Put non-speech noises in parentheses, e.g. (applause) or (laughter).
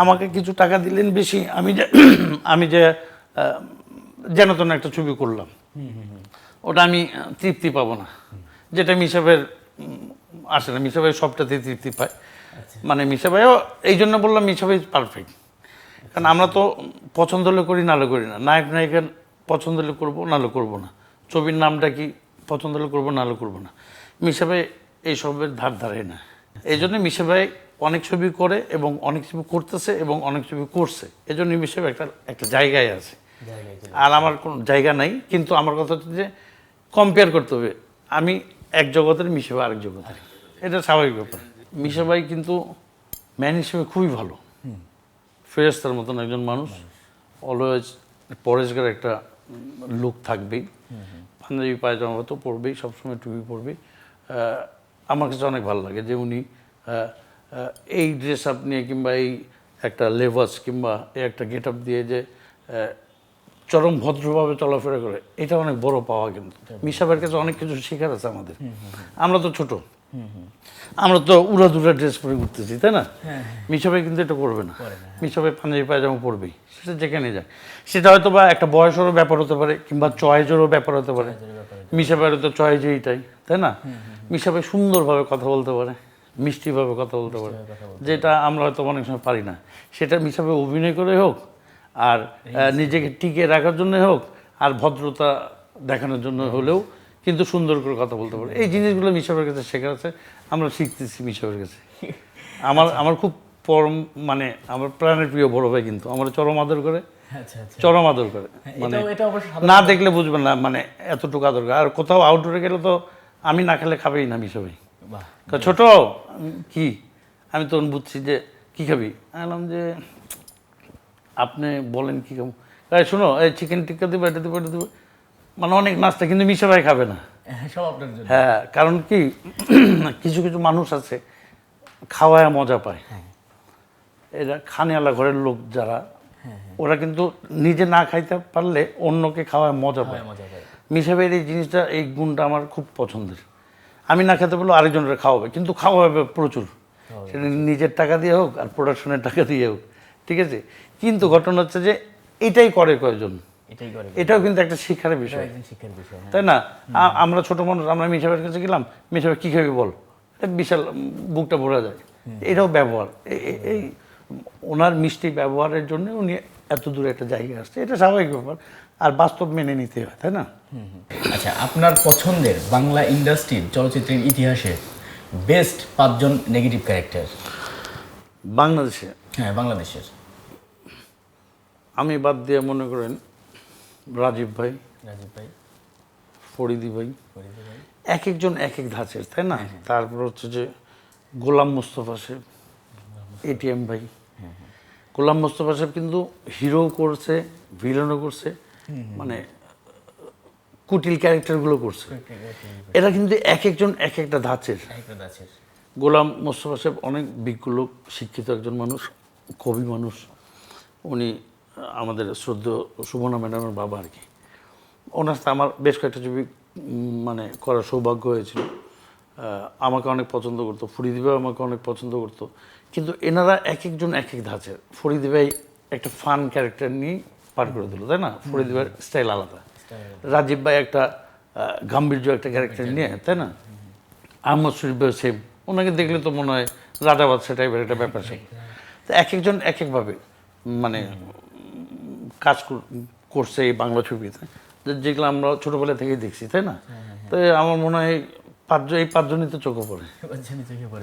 আমাকে কিছু টাকা দিলেন বেশি আমি যে আমি যে যেন তেন একটা ছবি করলাম। ওটা আমি তৃপ্তি পাবো না। যেটা মিসাবের আসে না মিসাবাই সবটাতে তৃপ্তি পায়। মানে মিসাবাইও এই জন্য বললাম মিসাবাই পারফেক্ট কারণ আমরা তো পছন্দ হলে করি নাহলে করি না। নায়ক নায়িকা পছন্দ হলে করব নাহলে করব না। ছবির নামটা কি পছন্দ হলে করব নাহলে করব না। মিসাবাই এইসবের ধার ধারে না। এই জন্য মিসাবাই অনেক ছবি করে এবং অনেক ছবি করতেছে এবং অনেক ছবি করছে। এই জন্য মিসাবাই একটা একটা জায়গায় আছে। আর আমার কোনো জায়গা নাই কিন্তু আমার কথা হচ্ছে যে কম্পেয়ার করতে হবে। আমি এক জগতের মিশাবাই আরেক জগতের। এটা স্বাভাবিক ব্যাপার। মিশাবাই কিন্তু ম্যান হিসেবে খুবই ভালো। ফেরেস্তার মতন একজন মানুষ। অলওয়েজ পরেশগার একটা লুক থাকবেই। পাঞ্জাবি পায়জামা তো পরবেই সবসময় টুপি পরবেই। আহ, আমার কাছে অনেক ভালো লাগে যে উনি এই ড্রেস আপ নিয়ে কিংবা এই একটা লেভাস কিংবা এই একটা গেট আপ দিয়ে যে চরম ভদ্রভাবে চলাফেরা করে এটা অনেক বড় পাওয়া কিন্তু। মিশাবের কাছে অনেক কিছু শেখার আছে আমাদের। আমরা তো ছোট। আমরা তো উড়াদুরা ড্রেস পরে ঘুরতেছি তাই না? মিশাবে কিন্তু এটা করবে না। মিশাবাই পাঞ্জাবি পায়জামা পরবেই সেটা যেখানে যায়। সেটা হয়তো বা একটা বয়সেরও ব্যাপার হতে পারে কিংবা চয়েজেরও ব্যাপার হতে পারে। মিশাবাইয়ের তো চয়েজ এইটাই তাই না? মিশাবে সুন্দরভাবে কথা বলতে পারে। মিষ্টিভাবে কথা বলতে পারে। যেটা আমরা হয়তো অনেক সময় পারি না। সেটা মিশাবাই অভিনয় করে হোক আর নিজেকে টিকে রাখার জন্য হোক আর ভদ্রতা দেখানোর জন্য হলেও কিন্তু সুন্দর করে কথা বলতে পারে। এই জিনিসগুলো মিশাবের কাছে শেখার আছে। আমরা শিখতেছি মিশাবের কাছে। (laughs) আমার আমার খুব পরম মানে আমার প্রাণের প্রিয় বড় ভাই কিন্তু। আমার চরম আদর করে। আচ্ছা আচ্ছা। চরম আদর করে। মানে অবশ্য সাধারণ- না দেখলে বুঝবেন না মানে এতটুকু আদর করে। আর কোথাও আউটডোরে গেলে তো আমি না খেলে খাবেই না মিশাবাই বাহ ছোট কি? আমি তখন বুঝছি যে কি খাবি? বললাম যে আপনি বলেন কি খাব। এই শোনো এই চিকেন টিক্কা দেবো এটা দেবো এটা দেবো। মানে অনেক নাস্তা কিন্তু মিশা ভাই খাবে না। হ্যাঁ, সব আপনার জন্য। হ্যাঁ কারণ কি? (clears throat) কিছু কিছু মানুষ আছে খাওয়ায় মজা পায়। এরা খানেওয়ালা ঘরের লোক যারা ওরা কিন্তু নিজে না খাইতে পারলে অন্যকে খাওয়ায় মজা পায়। হ্যাঁ, মজা পায়। মিশাবের এই জিনিসটা এই গুণটা আমার খুব পছন্দের। আমি না খেতে পারলেও আরেকজনের খাওয়াবে কিন্তু খাওয়াবে প্রচুর। সেটা নিজের টাকা দিয়ে হোক আর প্রোডাকশনের টাকা দিয়ে হোক ঠিক আছে? কিন্তু ঘটনা হচ্ছে যে এটাই করে কয়েকজন এটাও কিন্তু একটা শিক্ষার বিষয়। হ্যাঁ। তাই না? আমরা ছোট মানুষ আমরা মিশাবের কাছে গেলাম মিশাবে কি খাবি বল? বিশাল বুকটা ভরা যায়। এটাও ব্যবহার। এই ওনার মিষ্টি ব্যবহারের জন্য উনি এত দূরে একটা জায়গা আসছে এটা স্বাভাবিক ব্যাপার। আর বাস্তব মেনে নিতে হয় তাই না? আচ্ছা আপনার পছন্দের বাংলা ইন্ডাস্ট্রির চলচ্চিত্রের ইতিহাসে বেস্ট পাঁচজন নেগেটিভ ক্যারেক্টার? বাংলাদেশে? হ্যাঁ বাংলাদেশের। আমি বাদ দিয়ে মনে করেন রাজীব ভাই রাজীব ভাই। ফরিদি ভাই। এক একজন এক এক ধাঁচের তাই না? তারপর হচ্ছে যে গোলাম মোস্তফা সাহেব এটিএম ভাই। গোলাম মোস্তফা সাহেব কিন্তু হিরো করছে ভিলেনও করছে মানে কুটিল ক্যারেক্টারগুলো করছে। এরা কিন্তু এক একজন এক একটা ধাঁচের গোলাম মোস্তফা সাহেব অনেক বিজ্ঞ লোক শিক্ষিত একজন মানুষ কবি মানুষ। উনি আমাদের শ্রদ্ধ সুবর্ণা ম্যাডামের বাবা আর কি। ওনার সাথে আমার বেশ কয়েকটা ছবি মানে করার সৌভাগ্য হয়েছিল। আমাকে অনেক পছন্দ করতো ফরিদি ভাই আমাকে অনেক পছন্দ করতো। কিন্তু এনারা এক একজন এক এক ধাঁচের। ফরিদি ভাই একটা ফান ক্যারেক্টার নিয়ে পার করে দিল তাই না? ফরিদি ভাইয়ের স্টাইল আলাদা। রাজীব ভাই একটা গাম্ভীর্য একটা ক্যারেক্টার নিয়ে তাই না? আহমদ শরীফ ভাই সেম ওনাকে দেখলে তো মনে হয় রাজা বাদশা টাইপের একটা ব্যাপার সে তো এক একজন এক একভাবে মানে কাজ কর- করছে এই বাংলা ছবিতে। যেগুলো আমরা ছোটবেলা থেকেই দেখছি তাই না? তো আমার মনে হয় পাঁচজন এই পাঁচজনই তো চোখে পড়ে। চোখে পড়ে।